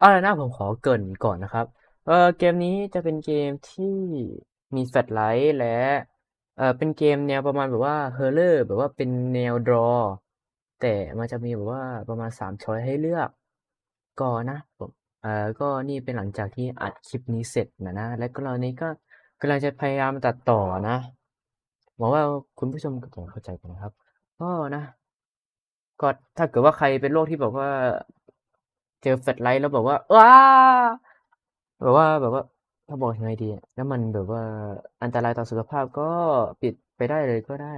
เอาละนะผมขอเกริ่นก่อนนะครับ เออเกมนี้จะเป็นเกมที่มีแฟลชไลท์และ เออเป็นเกมแนวประมาณแบบว่าเฮอร์เรอร์แบบว่าเป็นแนวดรอ แต่มันจะมีแบบว่าประมาณสามช้อยให้เลือกก็นะผมเออก็นี่เป็นหลังจากที่อัดคลิปนี้เสร็จนะนะ และก็เรานี้ก็กำลังจะพยายามตัดต่อนะหวังว่าคุณผู้ชมก็จะเข้าใจกันนะครับ ก็นะก็ถ้าเกิดว่าใครเป็นโรคที่แบบว่า เจอแฟลชไลท์แล้วแบบว่าว้าแบบว่าแบบว่าถ้าบอกยังไงดี แล้วมันแบบว่าอันตรายต่อสุขภาพก็ปิดไปได้เลยก็ได้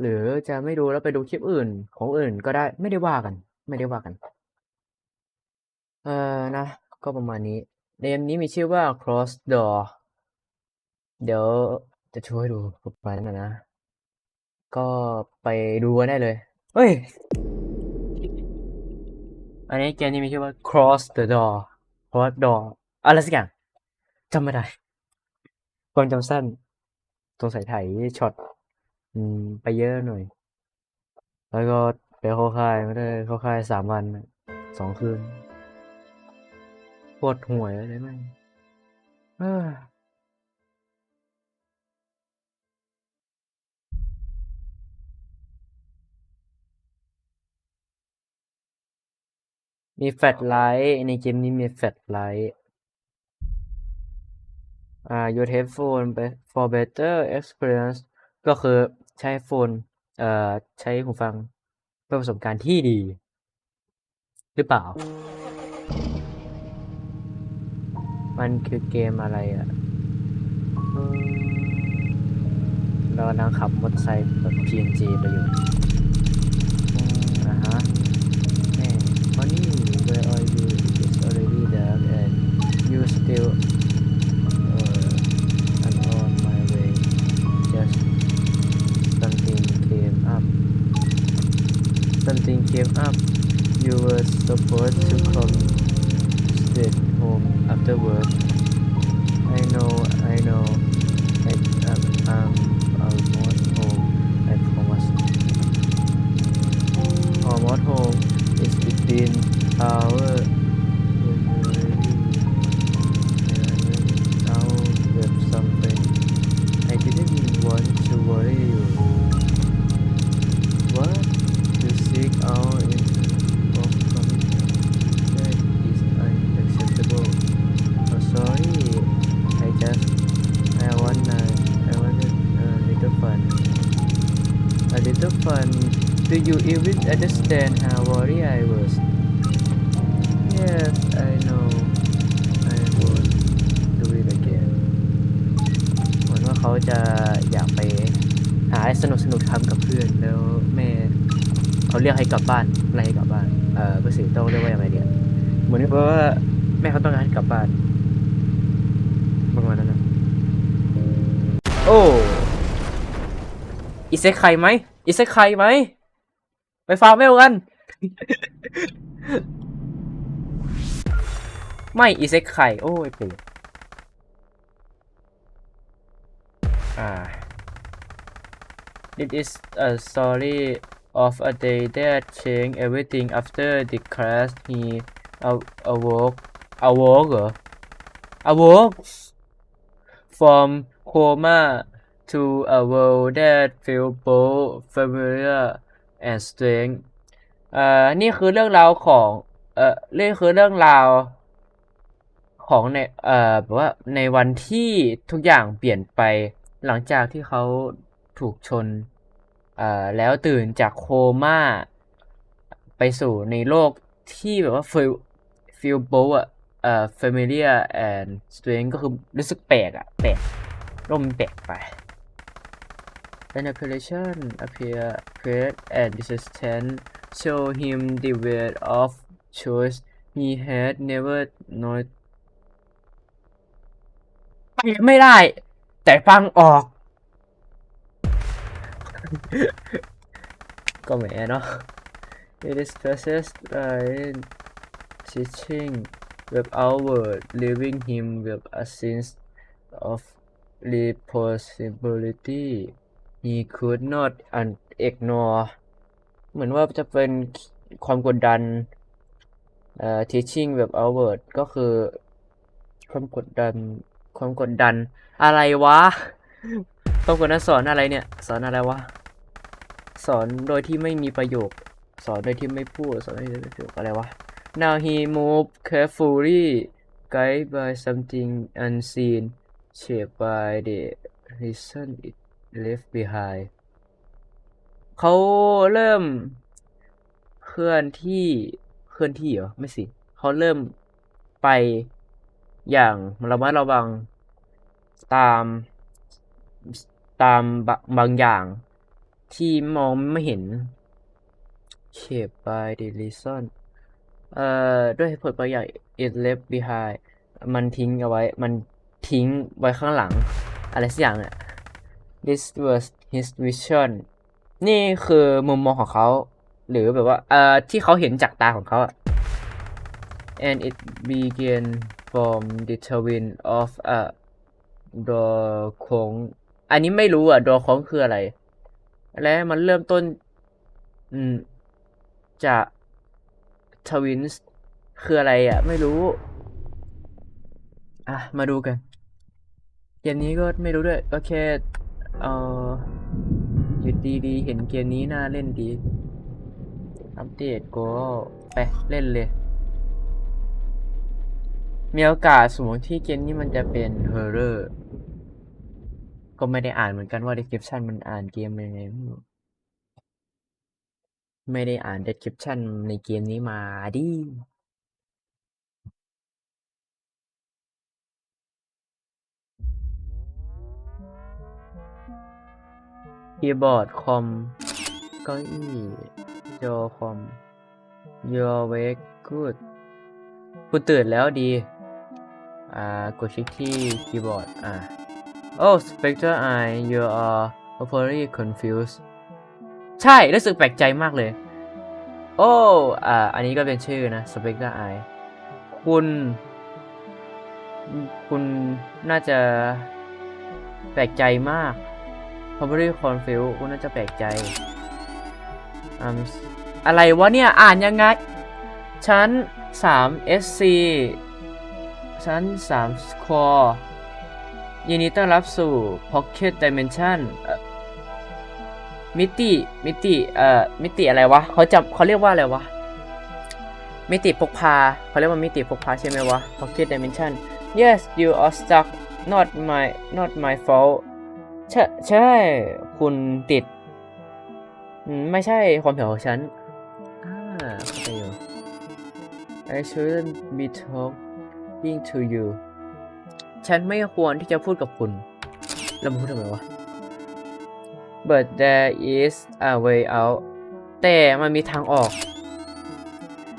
หรือจะไม่ดูแล้วไปดูคลิปอื่นของอื่นก็ได้ไม่ได้ว่ากัน ไม่ได้ว่ากัน เออนะ ก็ประมาณนี้เกมนี้มีชื่อว่า Cross Door เดี๋ยวจะช่วยดูประมาณนั้นนะ ก็ไปดูกันได้เลย เฮ้ย อันนี้เกมนี้มีชื่อว่า Cross the Door Cross Door อะไรสักอย่างจำไม่ได้ความจำสั้นสงสัยถ่ายช็อตอืมไปเยอะหน่อย แล้วก็ไปเข้าค่ายไม่ได้เข้าค่ายสามวันสองคืนปวดหัวเลยแม่งเมีแฟลชไลท์ในเกมนี้มีแฟลชไลท์อ่า your headphone for better experience ก็คือใช้โฟน เอ่อ ใช้หูฟังเพื่อประสบการณ์ที่ดี หรือเปล่า มันคือเกมอะไรอะ เรากำลังขับมอเตอร์ไซค์แบบ PNG ไปอยู่ still uh, I'm on my way. Just something came up. Something came up. You were supposed to come straight home after work I know I know. I, I'm, I'm almost home. I promise. Almost home it's been hour do you even understand how worried I was yes I know I won't do it again เหมือนว่าเขาจะอยากไปหาอะไรสนุกสนุกๆทำกับเพื่อนแล้วแม่เขาเรียกให้กลับบ้านอะไรให้กลับบ้าน เออภาษาต้องเรียกว่าอย่างไรเดีอะเหมือนกับว่าแม่เขาต้องการให้กลับบ้านประมาณนั้นนะโอ้อีเซ็กไข่ไหมอีเซ็กไข่ไหม ไปฟาร์มเวลกัน ไม่อีเซ็กไข่โอ้ยเปรตอ่า It is a story of a day that changed everything after the crash he a- awoke awoke เหรอ awoke from coma to a world that felt both familiar And strange เอ่อ นี่คือเรื่องราวของ เอ่อนี่คือเรื่องราวของใน เอ่อแบบว่าในวันที่ทุกอย่างเปลี่ยนไปหลังจากที่เขาถูกชน เอ่อ แล้วตื่นจากโคม่า ไปสู่ในโลกที่แบบว่าฟิลฟิลโบอะเอ่อ familiar and strange ก็คือรู้สึกแปลกอะแปลกลมแปลกไป An apparition appear great and resistant show him the way of choice he had never known ไปไม่ได้ แต่ฟังออก ก็แหมเนาะ It is processed by teaching without word leaving him with a sense of responsibility He could not ignore เหมือนว่าจะเป็นความกดดันเอ่อ teaching web outward ก็คือ ความกดดัน ความกดดัน อะไรวะ ความกดดันสอนอะไรเนี่ย สอนอะไรวะ สอนโดยที่ไม่มีประโยค สอนโดยที่ไม่พูด สอนโดยที่ไม่มีประโยคอะไรวะ Now he moved carefully guided by something unseen shaped by the reason it left behind เขาเริ่มเคลื่อนที่เคลื่อนที่เหรอ ไม่สิ เขาเริ่มไปอย่างระมัดระวังตามตามบบางอย่างที่มองไม่เห็น shaped by the reason เอ่อด้วยเหตุผลบางอย่าง it left behind มันทิ้งเอาไว้ มันทิ้งไว้ข้างหลัง อะไรสักอย่างเนี่ย this was his vision นี่คือมุมมองของเขา หรือแบบว่าเอ่อที่เขาเห็นจากตาของเขา and it began from the twin of a door โค้งอันนี้ไม่รู้อะ door โค้งคืออะไร และมันเริ่มต้น อืมจาก twins คืออะไรอะ ไม่รู้ อะ มาดูกัน เกมนี้ก็ไม่รู้ด้วย ก็แค่ เอออยู่ดีๆเห็นเกมนี้น่าเล่นดี อัปเดตก็ไปเล่นเลย มีโอกาสสูงที่เกมนี้มันจะเป็นเฮอร์เรอร์ ก็ไม่ได้อ่านเหมือนกันว่า description มันอ่านเกมยังไงไม่ไม่ได้อ่าน description ในเกมนี้มาดิ คีย์บอร์ดคอมเก้าอี้จอคอม Your wake good คุณตื่นแล้วดี อ่า กดคลิกที่คีย์บอร์ด อ่า Oh Spectre Eye you are very confused ใช่ รู้สึกแปลกใจมากเลย โอ้ อ่า อันนี้ก็เป็นชื่อนะ Spectre Eye คุณ คุณน่าจะแปลกใจมาก Probably confused คุณน่าจะแปลกใจออะไรวะเนี่ย อ่านยังไง ชั้น 3 SC ชั้น3 Score ยินดีต้อนรับสู่ Pocket Dimension มิติ มิติ เอ่อ มิติอะไรวะ เขาจำเขาเรียกว่าอะไรวะ มิติพกพา เขาเรียกว่ามิติพกพาใช่ไหมวะ Pocket Dimension Yes you are stuck not my not my fault ใช่ใช่ คุณติด ไม่ใช่ความผิดของฉัน อ่าเข้าใจอยู่ I shouldn't be talking to you ฉันไม่ควรที่จะพูดกับคุณ แล้วพูดทำไมวะ But there is a way out แต่มันมีทางออก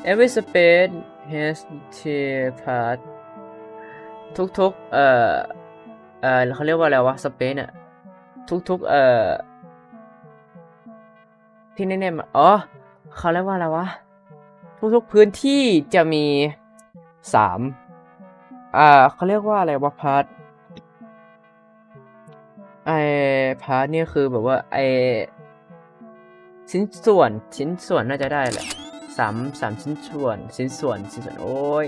Every space has to part ทุกๆ เอ่อ เอ่อเขาเรียกว่าอะไรวะ space เนี่ย ทุกๆ เอ่อ ที่แน่ๆมาอ๋อเขาเรียกว่าอะไรวะ ทุกๆพื้นที่จะมีสามอ่าเขาเรียกว่าอะไรวะพาร์ทไอพาร์ทนี่คือแบบว่าไอชิ้นส่วนชิ้นส่วนน่าจะได้แหละสามสามชิ้นส่วนชิ้นส่วนชิ้นส่วนโอ้ย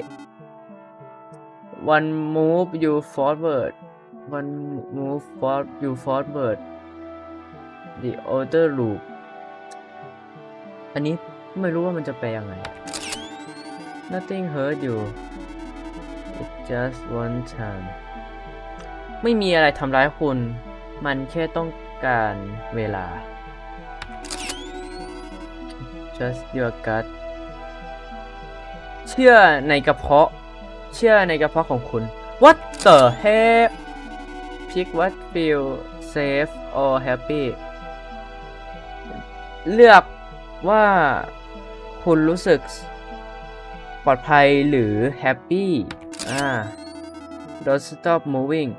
one move you forward one move for you forward the other loop อันนี้ไม่รู้ว่ามันจะแปลยังไง nothing hurt you It's just one time ไม่มีอะไรทำร้ายคุณ มันแค่ต้องการเวลา just your gut เชื่อในกระเพาะ เชื่อในกระเพาะของคุณ What the heck pick what feel safe or happy เลือกว่าคุณรู้สึกปลอดภัยหรือแฮปปี้อ่า don't stop moving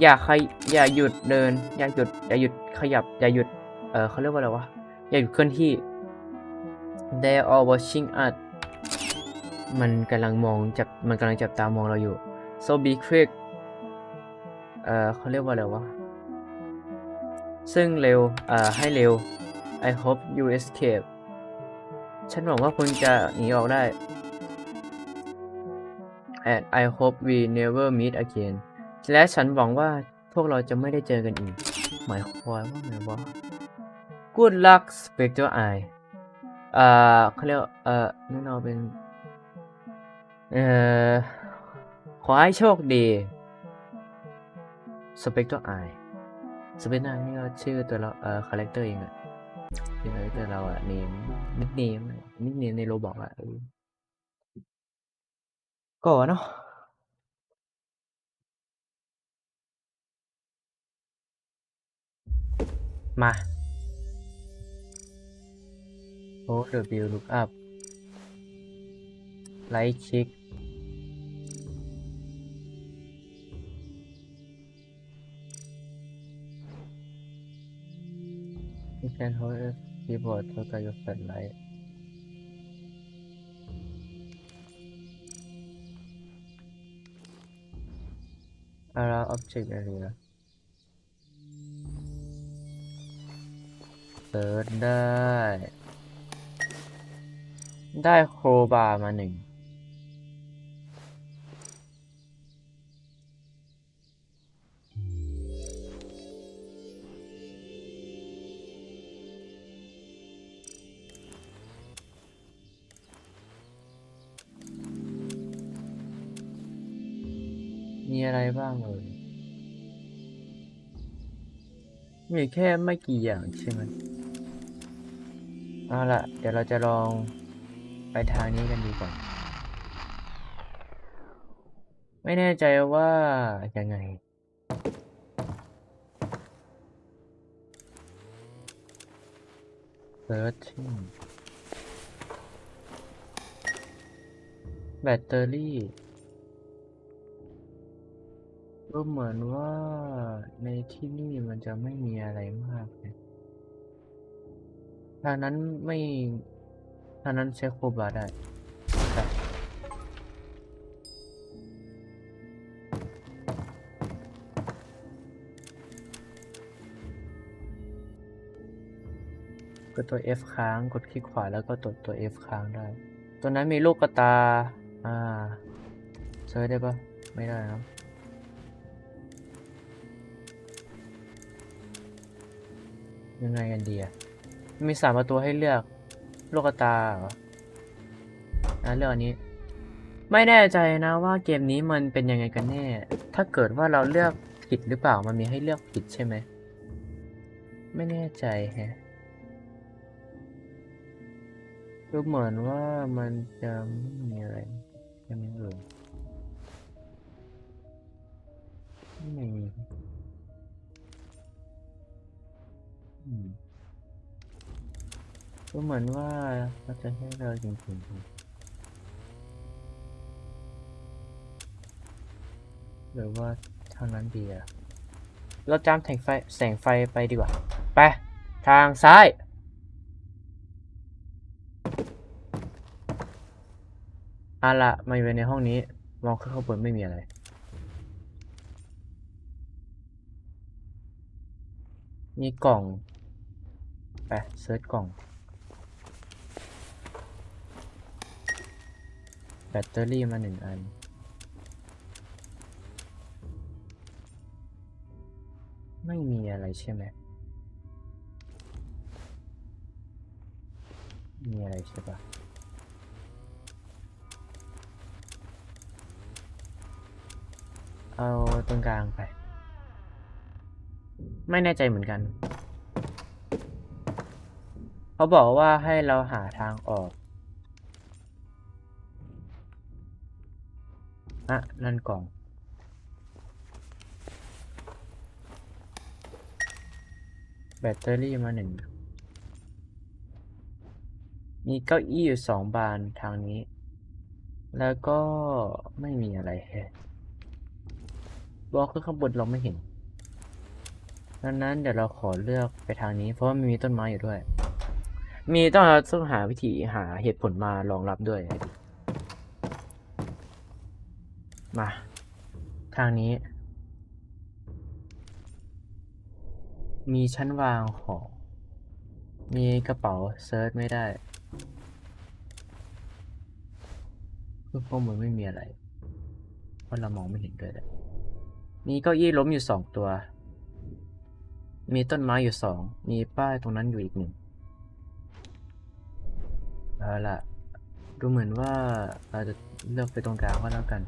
อย่าขยอย่าหยุดเดิน อย่าหยุด อย่าหยุดขยับ อย่าหยุด เออเขาเรียกว่าอะไรวะ อย่าหยุดเคลื่อนที่ they are watching us มันกำลังมองจับ มันกำลังจับตามองเราอยู่ so be quick เออเขาเรียกว่าอะไรวะ ซึ่งเร็วเอ่อให้เร็ว I hope you escape ฉันหวังว่าคุณจะหนีออกได้ and I hope we never meet again และฉันหวังว่าพวกเราจะไม่ได้เจอกันอีก หมายความว่าไงวะ Good luck Spectre Eye เอ่อเขาเรียกเอ่อนั่นเอาเป็น เอ่อ ขอให้โชคดี Spectre Eye Spectre Eye นี่ก็ชื่อตัวเราเอ่อคาแรคเตอร์เองอะชื่อคาแรคเตอร์เราอะเนมนิกเนมนิกเนมในโรบอกอะก่อนเนาะมา Hold the view look up right click You can hold a keyboard to guide your flashlight Allow object area เซิร์ชได้ ได้โครบาร์มาหนึ่ง บ้างเอ่ยมีแค่ไม่กี่อย่างใช่ไหมเอาล่ะ เดี๋ยวเราจะลองไปทางนี้กันดีกว่า ไม่แน่ใจว่ายังไง searching แบตเตอรี่ ก็เหมือนว่าในที่นี่มันจะไม่มีอะไรมากนะทางนั้นไม่ทางนั้นใช้โคบาได้ครับกดตัว F ค้างกดคลิกขวาแล้วก็กดตัว F ค้างได้ ตัวนั้นมีลูกกระตา อ่าเซิร์ชได้ปะไม่ได้ครั ยังไงกันดีอะมีสามประตูให้เลือกลูกตาเหรออะเลือกอันนี้ ไม่แน่ใจนะว่าเกมนี้มันเป็นยังไงกันแน่ ถ้าเกิดว่าเราเลือกผิดหรือเปล่า มันมีให้เลือกผิดใช่ไหม ไม่แน่ใจแฮะดูเหมือนว่ามันจะไม่มีอะไรใช่ไหมเอ่ยไม่มี ก็เหมือนว่าเขาจะให้เราจริงๆหรือว่าเท่านั้นดีอะเราจำแสงไฟแสงไฟไปดีกว่า ไป ทางซ้ายอาละมาอยู่ในห้องนี้ มองขึ้นข้างบนไม่มีอะไร มีกล่อง ไปเซิร์ชกล่อง แบตเตอรี่มาหนึ่งอัน ไม่มีอะไรใช่ไหมมีอะไรใช่ปะเอาตรงกลางไป ไม่แน่ใจเหมือนกัน เขาบอกว่าให้เราหาทางออกอะนั่นกล่อง แบตเตอรี่มาหนึ่ง มีเก้าอี้อยู่สองบานทางนี้ แล้วก็ไม่มีอะไรแฮะบล็อกขึ้นข้างบนเราไม่เห็นดังนั้นเดี๋ยวเราขอเลือกไปทางนี้ เพราะว่ามันมีต้นไม้อยู่ด้วย มีต้องต้องหาวิธีหาเหตุผลมารองรับด้วย มา ทางนี้ มีชั้นวางของ มีกระเป๋าเซิร์ชไม่ได้คือข้อมูลไม่มีอะไรราะเรามองไม่เห็นด้วยแหละมีเก้าอี้ล้มอยู่สองตัว มีต้นไม้อยู่สอง มีป้ายตรงนั้นอยู่อีกหนึ่ง เอาล่ะ ดูเหมือนว่าเราจะเลือกไปตรงกลางก็แล้วกัน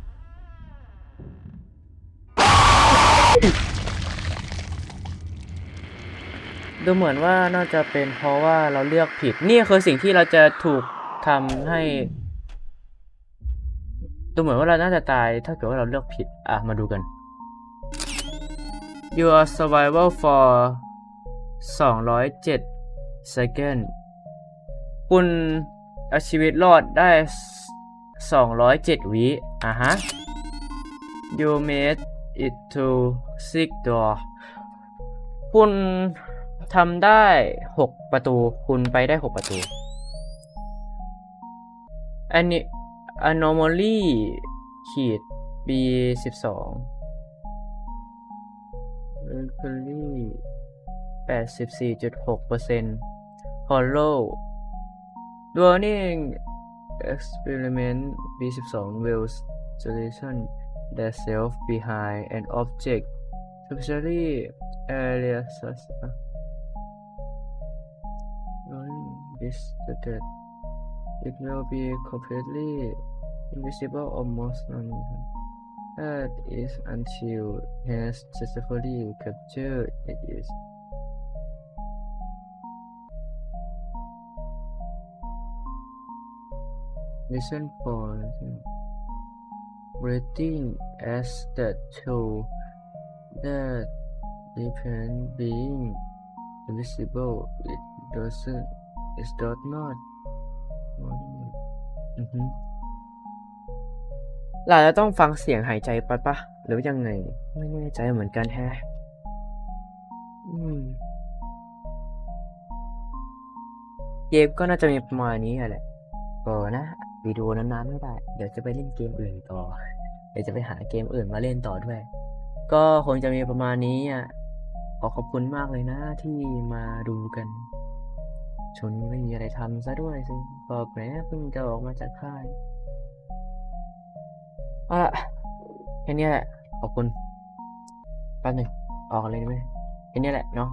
ดูเหมือนว่าน่าจะเป็นเพราะว่าเราเลือกผิด นี่คือสิ่งที่เราจะถูกทำให้ ดูเหมือนว่าเราน่าจะตายถ้าเกิดว่าเราเลือกผิด อะ มาดูกัน Your survival for 207 second คุณ เอาชีวิตรอดได้ 207 วิอะฮะ You made it to six door คุณทำได้ 6 ประตู คุณไปได้ 6 ประตูอันนี้ anomaly ขีด b สิบสองแปดสิบสี่จุดหกเปอร์เซ็นต์ hollow Learning Experiment B12 will solution themselves behind an object, especially aliases. such this that it will be completely invisible almost non that is until it has successfully captured it is. Listen for rating as that show that depend being invisible it doesn't it does not อือฮึเราจะต้องฟังเสียงหายใจปะปะหรือยังไง ไม่แน่ใจเหมือนกันแฮะเกมก็น่าจะมีประมาณนี้แหละก็นะ วิดีโอนานๆไม่ได้ เดี๋ยวจะไปเล่นเกมอื่นต่อ เดี๋ยวจะไปหาเกมอื่นมาเล่นต่อด้วย ก็คงจะมีประมาณนี้อะ ขอขอบคุณมากเลยนะที่มาดูกันชนไม่มีอะไรทำซะด้วยสิบอกแหมเพิ่งจะออกมาจากค่ายเอาละแค่นี้แหละ ขอบคุณแป๊บหนึงออกเลยได้ไหมแค่นี้แหละเนาะ